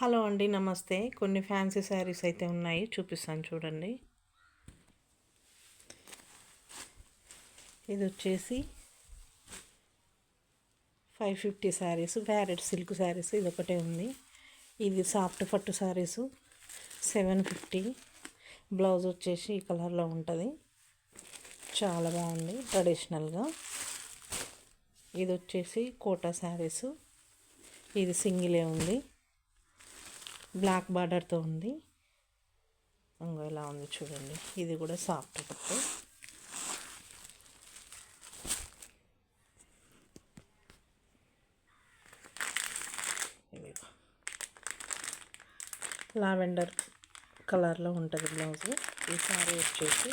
Hello అండి నమస్తే. కొన్ని ఫ్యాన్సీ శారీస్ అయితే ఉన్నాయి చూపిస్తాను చూడండి. ఇది వచ్చేసి ఫైవ్ ఫిఫ్టీ శారీస్ వ్యారెట్ సిల్క్ శారీస్ ఇది ఒకటే ఉంది. ఇది సాఫ్ట్ పట్టు శారీస్ సెవెన్ ఫిఫ్టీ. బ్లౌజ్ వచ్చేసి ఈ కలర్లో ఉంటుంది. చాలా బాగుంది ట్రెడిషనల్గా. ఇది వచ్చేసి కోటా శారీస్. ఇది సింగిలే ఉంది. బ్లాక్ బార్డర్తో ఉంది. ఇంకో ఇలా ఉంది చూడండి. ఇది కూడా సాఫ్ట్ పట్టు లావెండర్ కలర్లో ఉంటుంది బ్లౌజ్. ఈ సారీ వచ్చేసి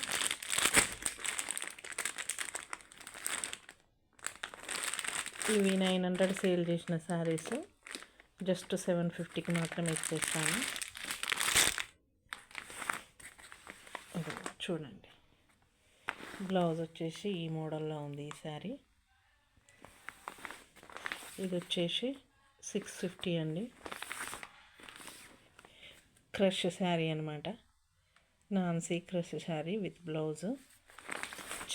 ఇవి నైన్ హండ్రెడ్ సేల్ చేసిన శారీస్ జస్ట్ సెవెన్ ఫిఫ్టీకి మాత్రమే ఇచ్చేస్తాను చూడండి. బ్లౌజ్ వచ్చేసి ఈ మోడల్లో ఉంది ఈ శారీ. ఇది వచ్చేసి సిక్స్ ఫిఫ్టీ అండి. క్రష్ శారీ అనమాట నాన్సీ క్రష్ శారీ విత్ బ్లౌజ్.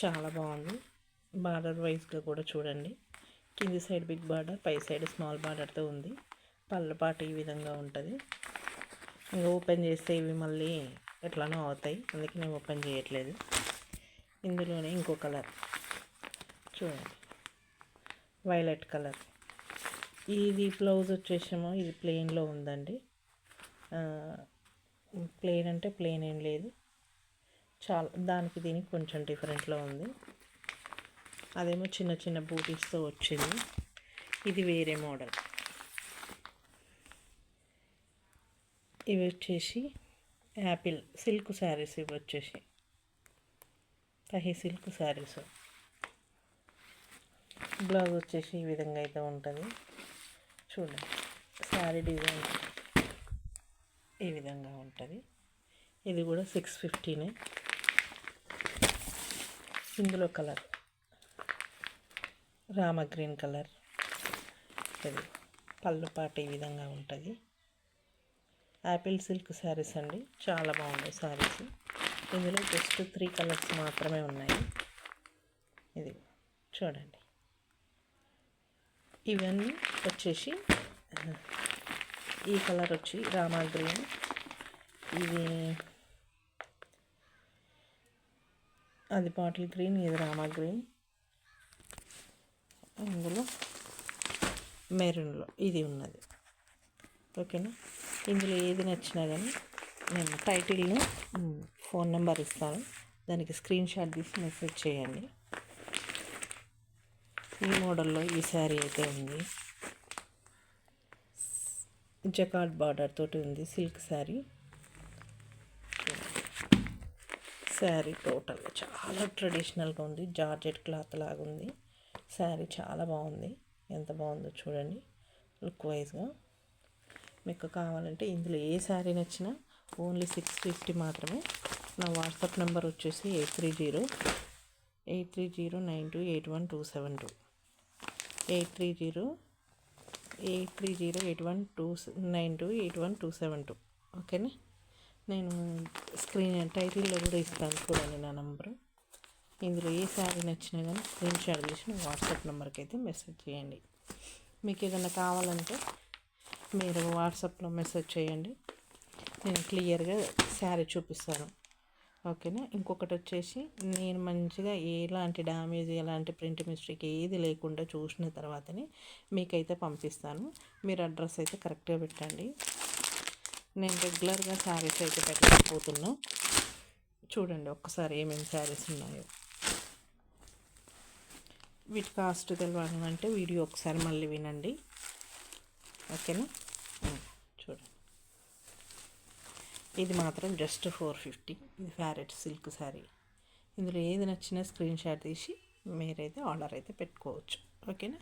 చాలా బాగుంది. బార్డర్ వైజ్గా కూడా చూడండి. కింది సైడ్ బిగ్ బార్డర్ పై సైడ్ స్మాల్ బార్డర్తో ఉంది. పళ్ళపాటు ఈ విధంగా ఉంటుంది. ఇంకా ఓపెన్ చేస్తే ఇవి మళ్ళీ ఎట్లానో అవుతాయి. అందుకే నేను ఓపెన్ చేయట్లేదు. ఇందులోనే ఇంకో కలర్. చూడండి. Violet colour. ఇది బ్లౌజ్ వచ్చేసేమో ఇది ప్లెయిన్లో ఉందండి. ప్లెయిన్ అంటే ప్లెయిన్ ఏం లేదు. చాలా దానికి దీనికి కొంచెం డిఫరెంట్లో ఉంది. అదేమో చిన్న చిన్న బూటీస్తో వచ్చింది. ఇది వేరే మోడల్. ఇవి వచ్చేసి యాపిల్ సిల్క్ శారీస్ ఇవి వచ్చేసి తహి సిల్క్ శారీస్. బ్లౌజ్ వచ్చేసి ఈ విధంగా అయితే ఉంటుంది. చూడండి శారీ డిజైన్ ఈ విధంగా ఉంటుంది. ఇది కూడా సిక్స్ ఫిఫ్టీనే. ఇందులో కలర్. Rama green colour. ఇది పళ్ళు పాట ఈ విధంగా ఉంటుంది. యాపిల్ సిల్క్ శారీస్ అండి. చాలా బాగున్నాయి శారీస్. ఇందులో జస్ట్ త్రీ కలర్స్ మాత్రమే ఉన్నాయి. ఇది చూడండి. ఇవన్నీ వచ్చేసి ఈ కలర్ వచ్చి రామా గ్రీన్. ఇది అది బాటిల్ గ్రీన్ ఇది రామా గ్రీన్. ఇందులో మెరూన్లో ఇది ఉన్నది. ఓకేనా? ఇందులో ఏది నచ్చినా కానీ నేను టైటిల్ను ఫోన్ నెంబర్ ఇస్తాను. దానికి స్క్రీన్ షాట్ తీసి మెసేజ్ చేయండి. ఈ మోడల్లో ఈ శారీ అయితే ఉంది. జకాట్ బార్డర్ తోటి ఉంది సిల్క్ శారీ. శారీ టోటల్గా చాలా ట్రెడిషనల్గా ఉంది జార్జెట్ క్లాత్ లాగా ఉంది శారీ చాలా బాగుంది. ఎంత బాగుందో చూడండి లుక్ వైజ్గా. మీకు కావాలంటే ఇందులో ఏ శారీ నచ్చినా ఓన్లీ సిక్స్ ఫిఫ్టీ మాత్రమే. నా వాట్సాప్ నెంబర్ వచ్చేసి eight three zero eight three zero nine two eight one two seven two. Eight three zero eight three zero eight one two nine two eight one two seven two. ఓకేనా? నేను screen టైటిల్లో కూడా ఇస్తాను చూడండి నా number. ఇందులో ఏ శారీ నచ్చినా కానీ స్క్రీన్ షాట్ తీసి వాట్సాప్ నెంబర్కి అయితే మెసేజ్ చేయండి. మీకు ఏదైనా కావాలంటే మీరు వాట్సాప్లో మెసేజ్ చేయండి. నేను క్లియర్గా శారీ చూపిస్తాను. ఓకేనా? ఇంకొకటి వచ్చేసి నేను మంచిగా ఎలాంటి డ్యామేజ్ ఎలాంటి ప్రింట్ మిస్టేక్ ఏది లేకుండా చూసిన తర్వాతనే మీకైతే పంపిస్తాను. మీరు అడ్రస్ అయితే కరెక్ట్గా పెట్టండి. నేను రెగ్యులర్గా శారీస్ అయితే పెట్టకపోతున్నా చూడండి ఒక్కసారి ఏమేమి శారీస్ ఉన్నాయో. వీటి కాస్ట్ తెలవాలంటే వీడియో ఒకసారి మళ్ళీ వినండి. ఓకేనా? చూడండి. ఇది మాత్రం జస్ట్ ఫోర్ ఫిఫ్టీ ఇది ఫ్యారెట్ సిల్క్ శారీ. ఇందులో ఏది నచ్చినా స్క్రీన్ షాట్ తీసి మీరైతే ఆర్డర్ అయితే పెట్టుకోవచ్చు. ఓకేనా?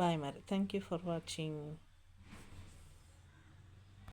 బాయ్ మరి. Thank you for watching